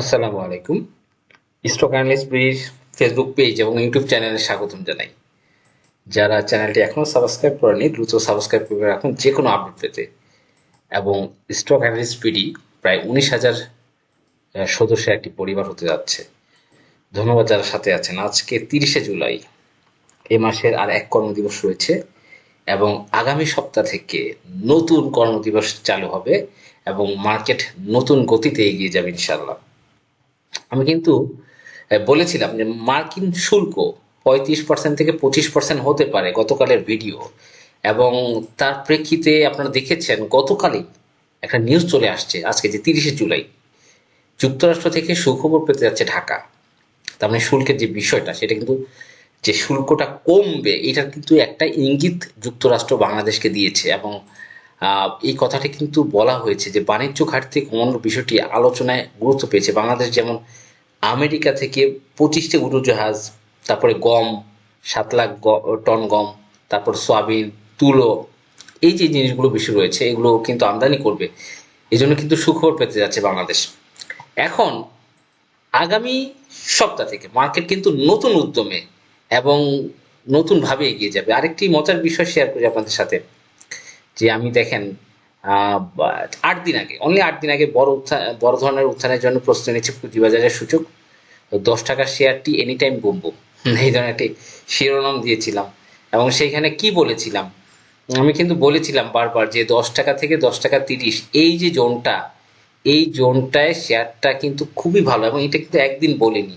আসসালামু আলাইকুম। Stock analyst bridge Facebook page এবং ইউটিউব চ্যানেলে স্বাগতম জানাই। যারা চ্যানেলটি এখনও সাবস্ক্রাইব করেনি, দ্রুত সাবস্ক্রাইব করে রাখুন যে কোনো আপডেট পেতে। এবং স্টক অ্যানালিস্ট পিডি প্রায় উনিশ হাজার সদস্যের একটি পরিবার হতে যাচ্ছে। ধন্যবাদ যারা সাথে আছেন। আজকে তিরিশে জুলাই। এ মাসের আর এক কর্মদিবস রয়েছে এবং আগামী সপ্তাহ থেকে নতুন কর্মদিবস চালু হবে এবং মার্কেট নতুন গতিতে এগিয়ে যাবে ইনশাল্লাহ আমি কিন্তু বলেছিলাম যে মার্কিন শুল্ক পঁয়ত্রিশ পার্সেন্ট থেকে পঁচিশ পার্সেন্ট হতে পারে গতকালের ভিডিও। এবং তার প্রেক্ষিতে আপনারা দেখেছেন গতকালই একটা নিউজ চলে আসছে আজকে যে তিরিশে জুলাই। যুক্তরাষ্ট্র থেকে সুখবর পেতে যাচ্ছে ঢাকা। তার মানে শুল্কের যে বিষয়টা, সেটা কিন্তু যে শুল্কটা কমবে, এটা কিন্তু একটা ইঙ্গিত যুক্তরাষ্ট্র বাংলাদেশকে দিয়েছে। এবং এই কথাটি কিন্তু বলা হয়েছে যে বাণিজ্য ঘাটতি কমানোর বিষয়টি আলোচনায় গুরুত্ব পেয়েছে। বাংলাদেশ যেমন আমেরিকা থেকে পঁচিশটি উড়োজাহাজ, তারপরে গম, সাত লাখ টন গম, তারপর সয়াবিন, তুলো, এই যে জিনিসগুলো বেশি রয়েছে, এগুলো কিন্তু আমদানি করবে। এই জন্য কিন্তু সুখবর পেতে যাচ্ছে বাংলাদেশ। এখন আগামী সপ্তাহ থেকে মার্কেট কিন্তু নতুন উদ্যমে এবং নতুনভাবে এগিয়ে যাবে। আরেকটি মজার বিষয় শেয়ার করি আপনাদের সাথে। যে আমি দেখেন আট দিন আগে অনলি আট দিন আগে বড় উত্থান বড় ধরনের উত্থানের জন্য প্রস্তুতি নিচ্ছে পুঁজিবাজারের সূচক। দশ টাকার শেয়ারটি এনি টাইম বুম বুম এই ধরনের একটি শিরোনাম দিয়েছিলাম। এবং সেইখানে কি বলেছিলাম? আমি কিন্তু বলেছিলাম বারবার যে দশ টাকা থেকে দশ টাকা তিরিশ, এই যে জোনটা, এই জোনটায় শেয়ারটা কিন্তু খুবই ভালো এবং এটা কিন্তু একদিন বলিনি।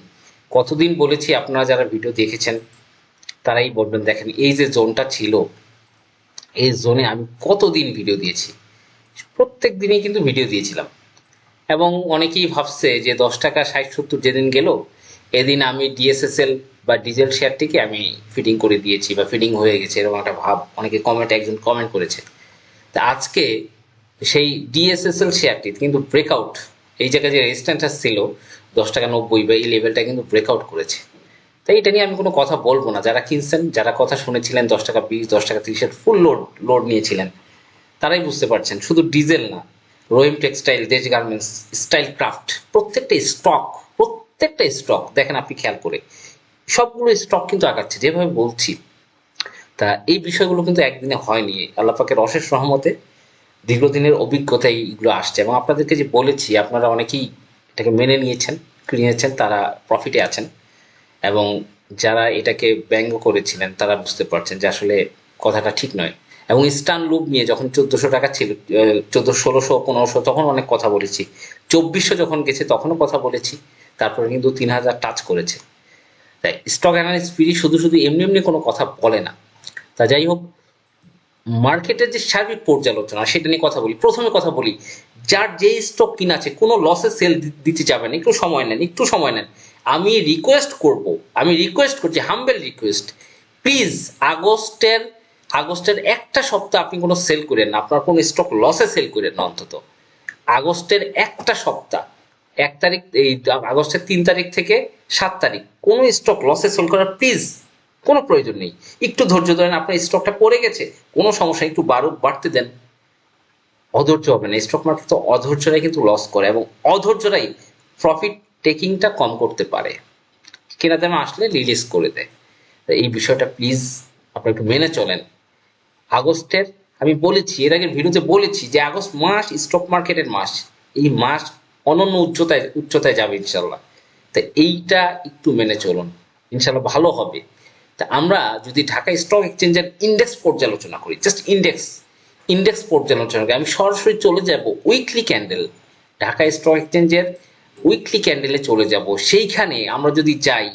কতদিন বলেছি আপনারা যারা ভিডিও দেখেছেন, তারাই বলবেন, দেখেন, এই যে জোনটা ছিল এই জোনে আমি কতদিন ভিডিও দিয়েছি? প্রত্যেক দিনই কিন্তু ভিডিও দিয়েছিলাম। এবং অনেকেই ভাবছে যে দশ টাকা, ষাট, সত্তর যেদিন গেল, এদিন আমি ডিএসএসএল বা ডিজেল শেয়ারটিকে আমি ফিডিং করে দিয়েছি বা ফিডিং হয়ে গেছে, এরকম একটা ভাব। অনেকে কমেন্ট একজন কমেন্ট করেছে। তা আজকে সেই ডিএসএসএল শেয়ারটি কিন্তু ব্রেকআউট এই জায়গায় যে রেজিস্ট্যান্স ছিল, দশ টাকা নব্বই বা এই লেভেলটা কিন্তু ব্রেকআউট করেছে। তাই এটা নিয়ে আমি কোনো কথা বলব না। যারা কিনছেন, যারা কথা শুনেছিলেন, দশ টাকা বিশ, দশ টাকা তিরিশের ফুল লোড লোড নিয়েছিলেন, তারাই বুঝতে পারছেন। শুধু ডিজেল না, Rahim textile Desh garments style craft প্রত্যেকটা স্টক প্রত্যেকটা স্টক দেখেন আপনি খেয়াল করে, সবগুলো স্টক কিন্তু আগাচ্ছে। যেভাবে বলছি, তা এই বিষয়গুলো কিন্তু একদিনে হয়নি। আল্লাহ পাকের অশেষ রহমতে দীর্ঘদিনের অভিজ্ঞতায় এইগুলো আসছে। এবং আপনাদেরকে যে বলেছি, আপনারা অনেকেই এটাকে মেনে নিয়েছেন, কিনেছেন, তারা প্রফিটে আছেন। এবং যারা এটাকে ব্যঙ্গ করেছিলেন, তারা বুঝতে পারছেন যে আসলে কথাটা ঠিক নয়। এবং স্টান লুপ নিয়ে যখন চোদ্দশো টাকা ছিল চোদ্দ, ষোলোশো, পনেরোশো, তখন অনেক কথা বলেছি। চব্বিশশো যখন গেছে, তখনও কথা বলেছি। তারপরে কিন্তু তিন হাজার টাচ করেছে। তাই স্টক অ্যানালিস্ট ফিরি শুধু শুধু এমনি এমনি কোনো কথা বলে না। তা যাই হোক মার্কেটের যে সার্বিক পর্যালোচনা, সেটা নিয়ে কথা বলি। প্রথমে কথা বলি, যার যে স্টক কিনা আছে কোনো লসে সেল দিতে যাবেন একটু সময় নেন, একটু সময় নেন। আমি রিকোয়েস্ট করব, আমি রিকোয়েস্ট করছি হাম্বেল রিকোয়েস্ট প্লিজ আগস্টের আগস্টের একটা সপ্তাহ আপনি কোনো সেল করেন না, আপনার কোনো স্টক লসে সেল করেন না অন্তত। আগস্টের একটা সপ্তাহ, এক তারিখ, এই আগস্টের তিন তারিখ থেকে সাত তারিখ, কোনো স্টক লসে সেল করার প্লিজ কোনো প্রয়োজন নেই। একটু ধৈর্য ধরেন, আপনার স্টকটা পড়ে গেছে, কোনো সমস্যা একটু বাড়ুক, বাড়তে দেন। অধৈর্য হবে না। স্টক মার্কেট তো অধৈর্যরাই কিন্তু লস করে এবং অধৈর্যরাই প্রফিট টেকিংটা কম করতে পারে। কেনা দামে আসলে রিলিজ করে দেয়। এই বিষয়টা প্লিজ আপনারা একটু মেনে চলেন। আগস্টের, আমি বলেছি, এর আগে ভিডিওতে বলেছি যে আগস্ট মাস স্টক মার্কেটের মাস। এই মাস অনন্য উচ্চতায় উচ্চতায় যাবে ইনশাল্লাহ। তা এইটা একটু মেনে চলুন। ইনশাল্লাহ ভালো হবে। তা আমরা যদি ঢাকা স্টক এক্সচেঞ্জের ইন্ডেক্স পর্যালোচনা করি জাস্ট ইন্ডেক্স ইন্ডেক্স পর্যালোচনা করি, আমি সরাসরি চলে যাব উইকলি ক্যান্ডেল ঢাকা স্টক এক্সচেঞ্জের উইকলি ক্যান্ডেলে চলে যাব। সেইখানে আমরা যদি যাই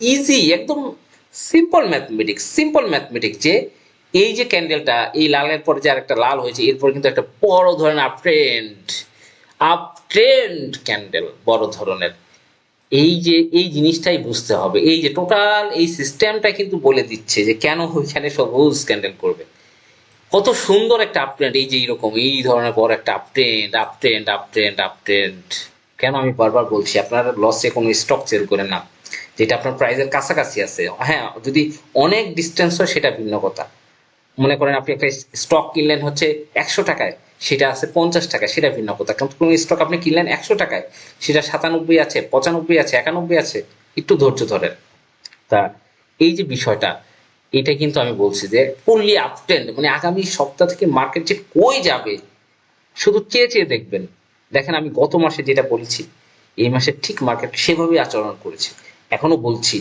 ইজি একদম সিম্পল ম্যাথমেটিক্স সিম্পল ম্যাথমেটিক্স যে এই যে ক্যান্ডেলটা এই লালের পরে যে আরেকটা লাল হয়েছে, এরপর কিন্তু একটা বড় ধরনের up trend up trend candle বড় ধরনের। এই যে, এই জিনিসটাই বুঝতে হবে। এই যে টোটাল এই সিস্টেমটা কিন্তু বলে দিচ্ছে যে কেন ওইখানে সবুজ ক্যান্ডেল করবে। কত সুন্দর একটা আপ ট্রেন্ড এই যে এইরকম, এই ধরনের বড় একটা up trend up trend up trend up trend কেন আমি বারবার বলছি, আপনার লসে কোনো স্টক সেল করে না, যেটা আপনার প্রাইসের কাছাকাছি আছে। হ্যাঁ যদি অনেক ডিস্টেন্স হয়, সেটা ভিন্ন কথা। মনে করেন আপনি একটা স্টক কিনলেন হচ্ছে একশো টাকায় সেটা আছে পঞ্চাশ টাকা সেটা ভিন্ন কথা। কিন্তু কোনো স্টক আপনি কিনলেন একশো টাকায়, সেটা সাতানব্বই আছে, পঁচানব্বই আছে, একানব্বই আছে, একটু ধৈর্য ধরেন। তা এই যে বিষয়টা, এটা কিন্তু আমি বলছি যে ফুললি আপট্রেন্ড মানে আগামী সপ্তাহ থেকে মার্কেট যে কই যাবে, শুধু চেয়ে চেয়ে দেখবেন। দেখেন আমি গত মাসে যেটা বলেছি, এই মাসে ঠিক মার্কেট সেভাবেই আচরণ করেছে। এখনও বলছি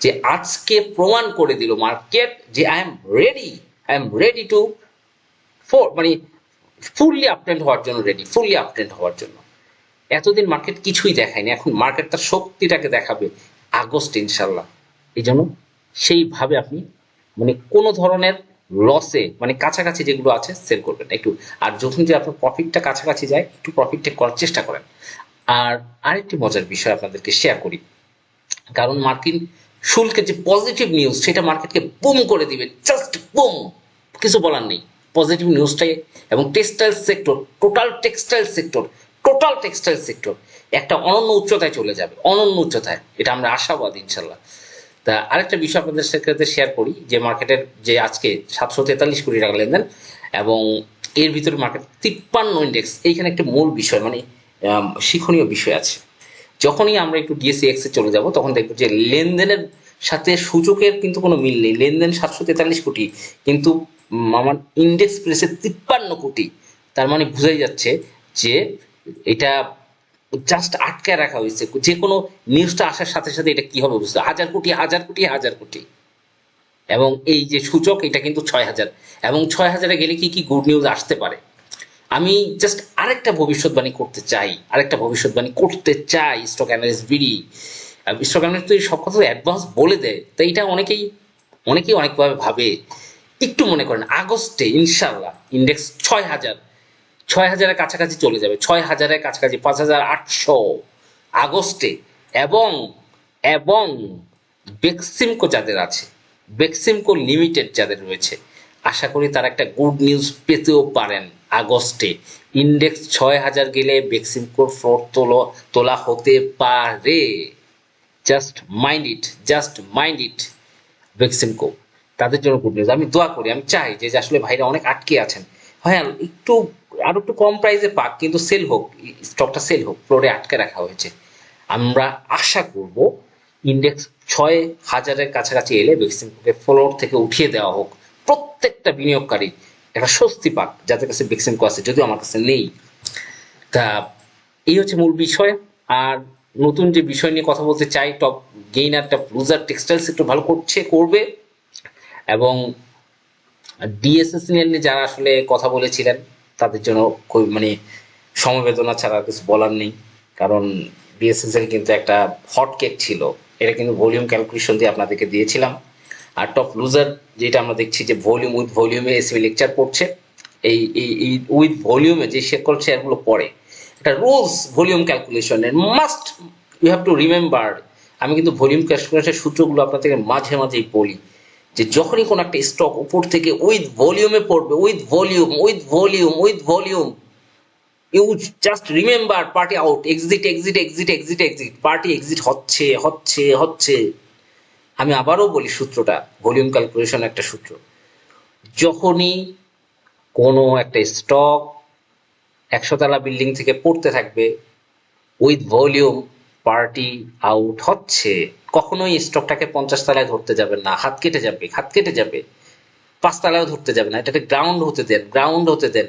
যে আজকে প্রমাণ করে দিল মার্কেট যে I am ready I am ready to four মানে ফুললি আপট্রেন্ড হওয়ার জন্য রেডি ফুললি আপট্রেন্ড হওয়ার জন্য। এতদিন মার্কেট কিছুই দেখায়নি, এখন মার্কেট তার শক্তিটাকে দেখাবে আগস্ট ইনশাল্লাহ এই জন্য সেইভাবে আপনি মানে কোনো ধরনের লসে মানে কাছাকাছি যেগুলো আছে সেল করবেন একটু, আর যখন যে আপনার প্রফিটটা কাছাকাছি যায়, একটু প্রফিটটা করার চেষ্টা করেন। আর আরেকটি মজার বিষয় আপনাদেরকে শেয়ার করি। কারণ মার্কিন শুল্কের যে পজিটিভ নিউজ সেটা মার্কেটকে বুম করে দিবে জাস্ট বুম কিছু বলার নেই। পজিটিভ নিউজটাই এবং textile sector total textile sector total textile sector একটা অনন্য উচ্চতায় চলে যাবে, অনন্য উচ্চতায়। এটা আমরা আশাবাদ ইনশাল্লাহ। তা আরেকটা বিষয় আপনাদের সাথে শেয়ার করি, যে মার্কেটের যে আজকে সাতশো তেতাল্লিশ কোটি টাকা লেনদেন এবং এর ভিতরে মার্কেট তিপ্পান্ন ইন্ডেক্স এইখানে একটা মূল বিষয় মানে শিক্ষণীয় বিষয় আছে। যখনই আমরা একটু ডিএসসি এক্সে চলে যাব, তখন দেখব যে লেনদেনের সাথে সূচকের কিন্তু কোনো মিল নেই। লেনদেন সাতশো তেতাল্লিশ কোটি, কিন্তু আমার ইন্ডেক্স প্রেসে তিপ্পান্ন কোটি। তার মানে বোঝাই যাচ্ছে যে এটা জাস্ট আটকায় রাখা হয়েছে। যে কোনো নিউজটা আসার সাথে সাথে এটা কি হবে বুঝতে হাজার কোটি হাজার কোটি হাজার কোটি। এবং এই যে সূচক, এটা কিন্তু ছয় হাজার। এবং ছয় হাজারে গেলে কি কি গুড নিউজ আসতে পারে? আমি জাস্ট আরেকটা ভবিষ্যৎবাণী করতে চাই। আরেকটা ভবিষ্যৎবাণী করতে চাই stock analyst BD. Stock analyst তো এই সব কথা অ্যাডভান্স বলে দেয়। তো এটা অনেকেই অনেকেই অনেকভাবে ভাবে। একটু মনে করেন, আগস্টে ইনশাল্লাহ ইন্ডেক্স ছয় হাজার, ছয় হাজারের কাছাকাছি চলে যাবে, ছয় হাজারের কাছাকাছি, পাঁচ হাজার আটশো আগস্টে। এবং এবং বেক্সিমকো যাদের আছে, বেক্সিমকো লিমিটেড যাদের রয়েছে, আশা করি তারা একটা গুড নিউজ পেতেও পারেন আগস্টে। ইন্ডেক্স ছয় হাজার গেলে বেক্সিমকোর ফ্লোর তোলো, তোলা হতে পারে। Just mind it just mind it Beximco. তাদের জন্য গুড নিউজ আমি দোয়া করি, আমি চাই যে আসলে ভাইরা অনেক আটকে আছেন। হ্যাঁ একটু, আরও একটু কম প্রাইসে পাক, কিন্তু সেল হোক স্টকটা সেল হোক ফ্লোরে আটকে রাখা হয়েছে। আমরা আশা করব ইন্ডেক্স ছয় হাজারের কাছাকাছি এলে বেক্সিমকোকে ফ্লোর থেকে উঠিয়ে দেওয়া হোক। প্রত্যেকটা বিনিয়োগকারী একটা স্বস্তি পাক, যাদের কাছে বেক্সিমকো আছে, যদিও আমার কাছে নেই। তা, এই হচ্ছে মূল বিষয়। আর নতুন যে বিষয় নিয়ে কথা বলতে চাই টপ গেইনারটা লুজার টেক্সটাইলস একটু ভালো করছে, করবে। এবং ডিএসএস নিয়ে যারা আসলে কথা বলেছিলেন, তাদের জন্য মানে সমবেদনা ছাড়া কিছু বলার নেই। কারণ ডিএসএস এর কিন্তু একটা হট কেক ছিল। এটা কিন্তু ভলিউম ক্যালকুলেশন দিয়ে আপনাদেরকে দিয়েছিলাম। আর টপ লুজার যেটা আমরা দেখছি যে ভলিউম উইথ ভলিউমে এসবি লেকচার পড়ছে এই এই উইথ ভলিউমে যে সকল শেয়ারগুলো পড়ে, এটা rules volume ক্যালকুলেশনের must you have to remember আমি কিন্তু ভলিউম ক্যালকুলেশনের সূত্রগুলো আপনাদেরকে মাঝে মাঝেই বলি। যে যখনই কোনো একটা স্টক উপর থেকে উইথ ভলিউমে পড়বে with volume with volume with volume you just remember party out exit exit exit exit exit party exit হচ্ছে হচ্ছে হচ্ছে। আমি আবারও বলি সূত্রটা ভলিউম ক্যালকুলেশন একটা সূত্র। যখনই কোনো একটা স্টক একশো তলা বিল্ডিং থেকে পড়তে থাকবে উইথ ভলিউম পার্টি আউট হচ্ছে, কখনোই স্টকটাকে পঞ্চাশ তলায় ধরতে যাবেন না। হাত কেটে যাবে, হাত কেটে যাবে। পাঁচ তলায় ধরতে যাবে না। এটাকে গ্রাউন্ড হতে দেন গ্রাউন্ড হতে দেন।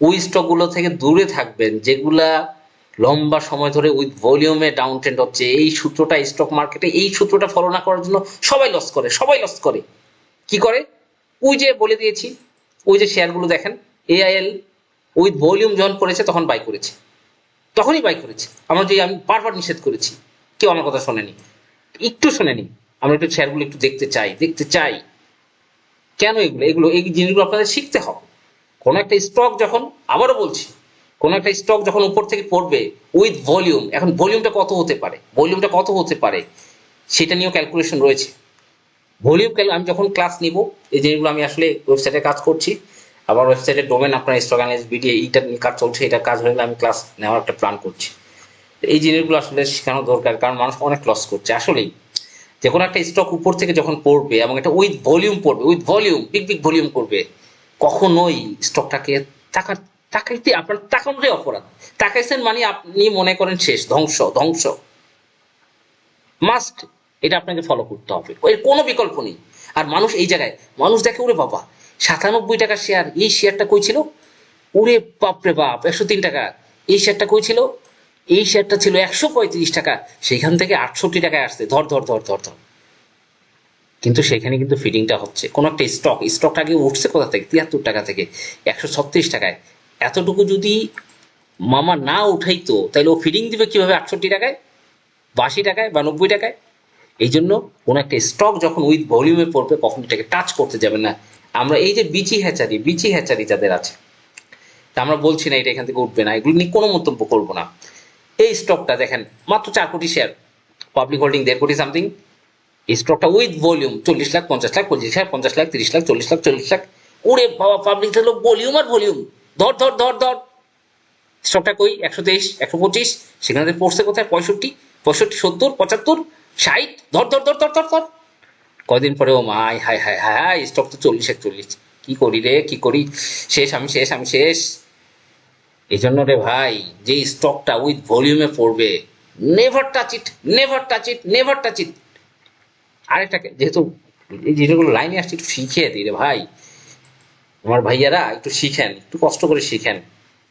ওই স্টকগুলো থেকে দূরে থাকবেন, যেগুলা লম্বা সময় ধরে উইথ ভলিউমে ডাউন ট্রেন্ড হচ্ছে। এই সূত্রটা স্টক মার্কেটে এই সূত্রটা ফলো না করার জন্য সবাই লস করে, সবাই লস করে। কি করে? ওই যে বলে দিয়েছি, ওই যে শেয়ারগুলো দেখেন এআইএল উইথ ভলিউম যখন পড়েছে তখন বাই করেছে। তখনই বাই করেছে। আমরা যে আমি বারবার নিষেধ করেছি, কেউ আমার কথা শোনেনি। একটু শোনেনি। আমরা একটু শেয়ারগুলো একটু দেখতে চাই দেখতে চাই। কেন এগুলো? এগুলো, এই জিনিসগুলো আপনাদের শিখতে হবে। কোনো একটা স্টক যখন, আবারও বলছি, কোনো একটা স্টক যখন উপর থেকে পড়বে উইথ ভলিউম এখন ভলিউমটা কত হতে পারে? ভলিউমটা কত হতে পারে? সেটা নিয়েও ক্যালকুলেশন রয়েছে। ভলিউম আমি যখন ক্লাস নিব, এই জিনিসগুলো আমি আসলে ওয়েবসাইটে কাজ করছি। আবার ওয়েবসাইটের ডোমেন আপনার স্টক অ্যানালিস্ট বিডি এইটা নিয়ে কাজ চলছে, এটা কাজ হলে আমি ক্লাস নেওয়ার একটা প্ল্যান করছি। এই জিনিসগুলো আসলে শেখানো দরকার, কারণ মানুষ অনেক লস করছে। আসলেই যে কোনো একটা স্টক উপর থেকে যখন পড়বে এবং এটা উইথ ভলিউম পড়বে with volume big big volume করবে কখনোই স্টকটাকে টাকা টাকাইতে, আপনার তাকানোটাই অপরাধ। টাকাইছেন মানে আপনি মনে করেন শেষ, ধ্বংস ধ্বংস। মাস্ট এটা আপনাকে ফলো করতে হবে। এর কোনো বিকল্প নেই। আর মানুষ এই জায়গায়, মানুষ দেখে, ওরে বাবা সাতানব্বই টাকার শেয়ার এই শেয়ারটা কই ছিল? ওরে বাপরে বাপ, একশো তিন টাকা। এই শেয়ারটা কই ছিল? এই শেয়ারটা ছিল একশো পঁয়ত্রিশ টাকা। সেখান থেকে আটষট্টি টাকায় আসছে। ধর ধর ধর ধর ধর। কিন্তু সেখানে কিন্তু ফিডিংটা হচ্ছে। কোনো একটা স্টক স্টকটা আগে উঠছে কোথা থেকে? তিয়াত্তর টাকা থেকে। একশো ছত্রিশ টাকায়। এতটুকু যদি মামা না উঠাইতো তাহলে ও ফিডিং দিবে কীভাবে আটষট্টি টাকায়? বাশি টাকায় বা নব্বই টাকায়? এই জন্য কোনো একটা স্টক যখন উইথ ভলিউমে পড়বে, কখন এটাকে টাচ করতে যাবে না? আমরা এই যে বিচি হ্যাচারি বিচি হ্যাচারি যাদের আছে আমরা বলছি না এটা এখান থেকে উঠবে না, এগুলো নিয়ে কোনো মন্তব্য করব না। এই স্টকটা দেখেন, মাত্র চার কোটি শেয়ার পাবলিক হোল্ডিং দেড় কোটি সামথিং এই স্টকটা উইথ ভলিউম চল্লিশ লাখ, পঞ্চাশ লাখ, পঁচিশ লাখ, পঞ্চাশ লাখ, তিরিশ লাখ, চল্লিশ লাখ চল্লিশ লাখ, ওরে বাবা পাবলিক হলো ভলিউম আর ভলিউম ধর ধর ধর ধর। স্টকটা কই? একশো তেইশ, একশো পঁচিশ, সেখানে পড়ছে কোথায়? পঁয়ষট্টি পঁয়ষট্টি, সত্তর, পঁচাত্তর, ষাট, ধর ধর ধর ধর ধর ধর। কয়দিন পরে ও my high high high stock তো চল্লিশ, একচল্লিশ। কি করি রে, কি করি? শেষ, আমি শেষ আমি শেষ। এই জন্য রে ভাই যে স্টকটা উইথ ভলিউমে পড়বে never touch it never touch it never touch it আরেকটাকে, যেহেতু এই যেগুলো লাইনে আসছে, একটু শিখিয়ে দিই রে ভাই। আমার ভাইয়ারা একটু শিখেন, একটু কষ্ট করে শিখেন।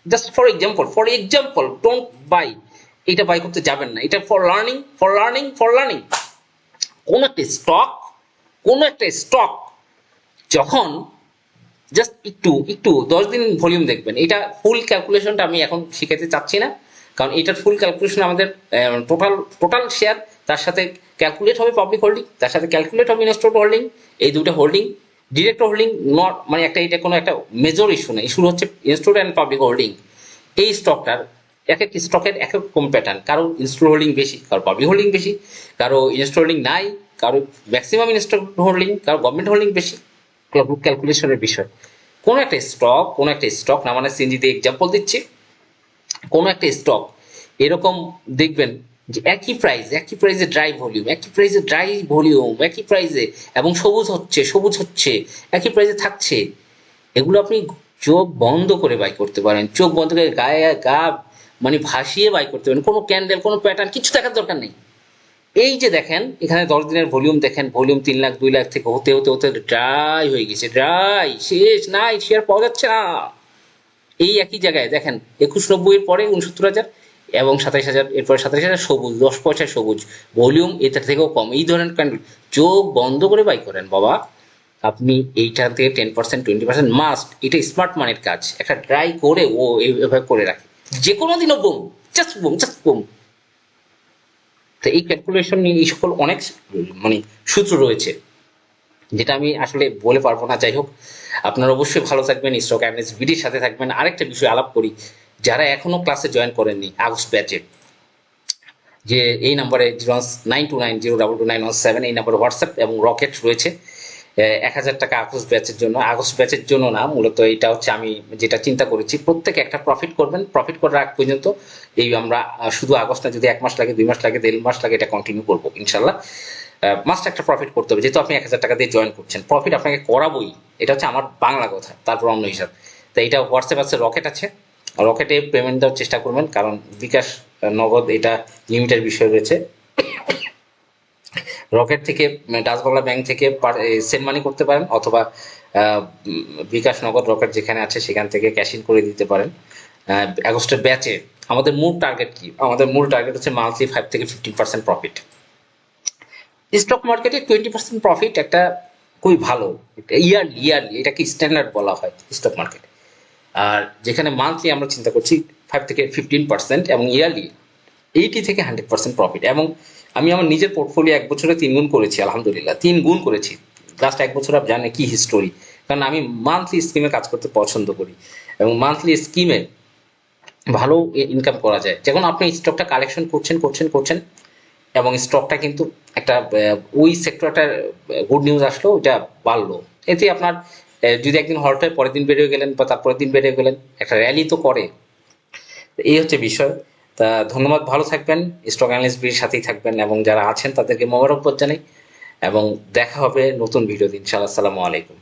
Just for example for example don't buy এটা বাই করতে যাবেন না। এটা for learning for learning for learning কোন একটা স্টক কোন একটা স্টক যখন জাস্ট একটু একটু, দশ দিন ভলিউম দেখবেন, এটা ফুল ক্যালকুলেশনটা আমি এখন শিখাতে চাচ্ছি না, কারণ এটার ফুল ক্যালকুলেশন আমাদের টোটাল টোটাল শেয়ার তার সাথে ক্যালকুলেট হবে পাবলিক হোল্ডিং তার সাথে ক্যালকুলেট হবে ইনস্টল হোল্ডিং এই দুটো হোল্ডিং ডিরেক্ট হোল্ডিং নট মানে একটা, এটা কোনো একটা মেজর ইস্যু না ইস্যু হচ্ছে ইনস্টল অ্যান্ড পাবলিক হোল্ডিং এই স্টকটার এক এক স্টকের এক এক রকম প্যাটার্ন কারও ইনস্টল হোল্ডিং বেশি, কারও পাবলিক হোল্ডিং বেশি, কারও ইনস্টল হোল্ডিং নাই কারও ম্যাক্সিমাম ইনস্টল হোল্ডিং কারও গভর্নমেন্ট হোল্ডিং বেশি ক্যালকুলেশনের বিষয়। কোনো একটা স্টক কোনো একটা স্টক না মানে সিনজিতে এক্সাম্পল দিচ্ছি, কোনো একটা স্টক এরকম দেখবেন যে একই প্রাইস একই প্রাইসে ড্রাই ভলিউম একই প্রাইসে ড্রাই ভলিউম একই প্রাইসে এবং সবুজ হচ্ছে সবুজ হচ্ছে, একই প্রাইসে থাকছে, এগুলো আপনি চোখ বন্ধ করে বাই করতে পারেন। চোখ বন্ধ করে গায়ে গা মানে ভাসিয়ে বাই করতে পারেন। কোনো ক্যান্ডেল কোনো প্যাটার্ন কিছু দেখার দরকার নেই। এই যে দেখেন, এখানে দশ দিনের ভলিউম দেখেন, ভলিউম তিন লাখ, দুই লাখ থেকে হতে হতে হতে ড্রাই হয়ে গেছে ড্রাই শেষ, নাই শেয়ার পাওয়া যাচ্ছে না। এই একই জায়গায় দেখেন, একুশ নব্বই এর পরে উনসত্তর হাজার এবং সাতাইশ হাজার, এরপরে সাতাইশ হাজার সবুজ, দশ পয়সা সবুজ। ভলিউম এটার থেকেও কম। এই ধরনের ক্যান্ডেল চোখ বন্ধ করে বাই করেন, বাবা। আপনি এইটা থেকে ten percent twenty percent must এটা স্মার্ট মানের কাজ। একটা ট্রাই করে ও এভাবে করে রাখে। যে কোনো দিনও boom just boom just boom তো এই ক্যালকুলেশন নিয়ে এই সকল অনেক মানে সূত্র রয়েছে, যেটা আমি আসলে বলে পারব না। যাই হোক, আপনারা অবশ্যই ভালো থাকবেন স্টক অ্যানালিস্ট বিডির সাথে থাকবেন। আরেকটা বিষয় আলাপ করি, যারা এখনও ক্লাসে জয়েন করেননি, আগস্ট ব্যাচে যে এই নাম্বারে zero nine two nine zero double two nine one seven এই নাম্বারে হোয়াটসঅ্যাপ এবং রকেট রয়েছে। এক হাজার টাকা আগস্ট ব্যাচের জন্য। আগস্ট ব্যাচের জন্য না, মূলত এটা হচ্ছে আমি যেটা চিন্তা করেছি, প্রত্যেকে একটা প্রফিট করবেন প্রফিট করার আগ পর্যন্ত এই আমরা শুধু আগস্ট না, যদি এক মাস লাগে, দুই মাস লাগে, দেড় মাস লাগে, এটা কন্টিনিউ করব, ইনশাল্লাহ। মাস্ট একটা প্রফিট করতে হবে, যেহেতু আপনি এক হাজার টাকা দিয়ে জয়েন করছেন। প্রফিট আপনাকে করাবোই, এটা হচ্ছে আমার বাংলা কথা, তারপর অন্য হিসাব। তো এটা হোয়াটসঅ্যাপ আছে, রকেট আছে। রকেটে পেমেন্ট দেওয়ার চেষ্টা করবেন, কারণ বিকাশ নগদ, এটা লিমিটের বিষয় রয়েছে। রকেট থেকে ডাচ বাংলা ব্যাংক থেকে সেন্ড মানি করতে পারেন অথবা বিকাশ নগদ রকেট যেখানে আছে সেখান থেকে ক্যাশ ইন করে দিতে পারেন। আগস্টের ব্যাচে আমাদের মূল টার্গেট কি? আমাদের মূল টার্গেট হচ্ছে মান্থলি ফাইভ থেকে ফিফটিন পার্সেন্ট প্রফিট স্টক মার্কেটে টোয়েন্টি পার্সেন্ট প্রফিট একটা খুবই ভালো ইয়ারলি ইয়ারলি এটাকে স্ট্যান্ডার্ড বলা হয় স্টক মার্কেট আর যেখানে মান্থলি আমরা চিন্তা করছি ফাইভ থেকে ফিফটিন পার্সেন্ট এবং ইয়ারলি এইটি থেকে হান্ড্রেড পার্সেন্ট প্রফিট এবং আমি আমার নিজের পোর্টফোলিও এক বছরে তিন গুণ করেছি, আলহামদুলিল্লাহ। তিন গুণ করেছি। লাস্ট এক বছর আপনি জানেন কি হিস্টোরি কারণ আমি মান্থলি স্কিমে কাজ করতে পছন্দ করি। এবং মান্থলি স্কিমে ভালো ইনকাম করা যায়। যখন আপনি স্টকটা কালেকশন করছেন করছেন করছেন, এবং স্টকটা কিন্তু একটা ওই সেক্টরটার গুড নিউজ আসলো ওটা বাড়লো। এতে আপনার যদি একদিন হল্ট পরের দিন বেরিয়ে গেলেন বা তারপরের দিন বেরিয়ে গেলেন, একটা র্যালি তো করে। এই হচ্ছে বিষয়। তা ধন্যবাদ, ভালো থাকবেন। স্টক অ্যানালিস্ট বির সাথেই থাকবেন এবং যারা আছেন তাদেরকে মোবারকবাদ জানাই। এবং দেখা হবে নতুন ভিডিও দিন ইনশাআল্লাহ। আসসালামু আলাইকুম।